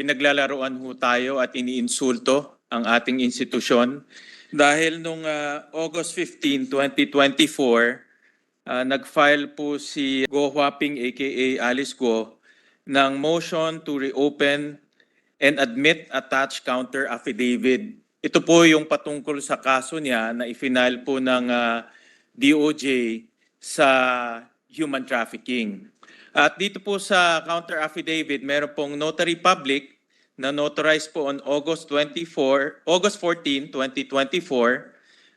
pinaglalaroan ho tayo at iniinsulto ang ating institusyon dahil nung ah, August 15, 2024, ah, nag-file po si Go Huaping aka Alice Go ng motion to reopen and admit attached counter affidavit. Ito po yung patungkol sa kaso niya na ifinile po ng ah, DOJ sa human trafficking. At dito po sa counter affidavit, meron pong notary public na notarized po on August 24, August 14, 2024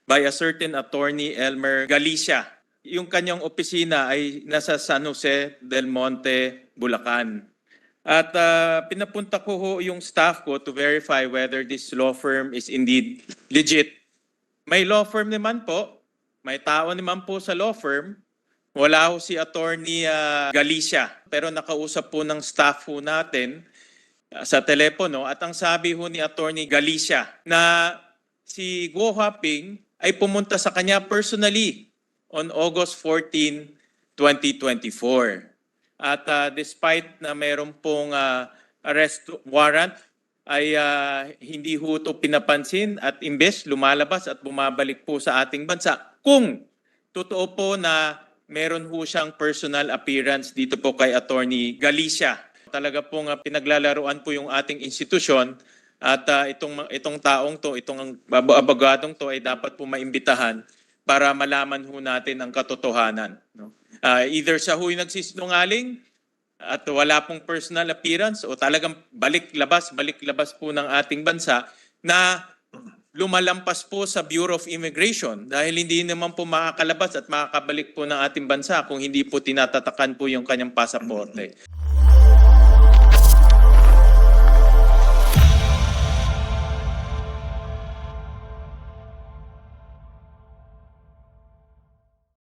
by a certain attorney Elmer Galicia. Yung kanyang opisina ay nasa San Jose del Monte, Bulacan. At ah, pinapunta ko ho yung staff ko to verify whether this law firm is indeed legit. May law firm naman po, may tao naman po sa law firm. Wala ho si attorney ah, Galicia, pero nakausap po ng staff ho natin ah, sa telepono at ang sabi ho ni attorney Galicia na si Guo Huaping ay pumunta sa kanya personally on August 14, 2024. At ah, despite na mayroon pong ah, arrest warrant, ay ah, hindi ho ito pinapansin at imbes lumalabas at bumabalik po sa ating bansa. Kung totoo po na meron ho siyang personal appearance dito po kay Attorney Galicia. Talaga pong ah, pinaglalaruan po yung ating institusyon at ah, itong itong taong to, itong ab- abogadong to ay dapat po maimbitahan para malaman ho natin ang katotohanan. No? Ah, either siya ho'y nagsisinungaling at wala pong personal appearance o talagang balik-labas, balik-labas po ng ating bansa na lumalampas po sa Bureau of Immigration dahil hindi naman po makakalabas at makakabalik po ng ating bansa kung hindi po tinatatakan po yung kanyang pasaporte.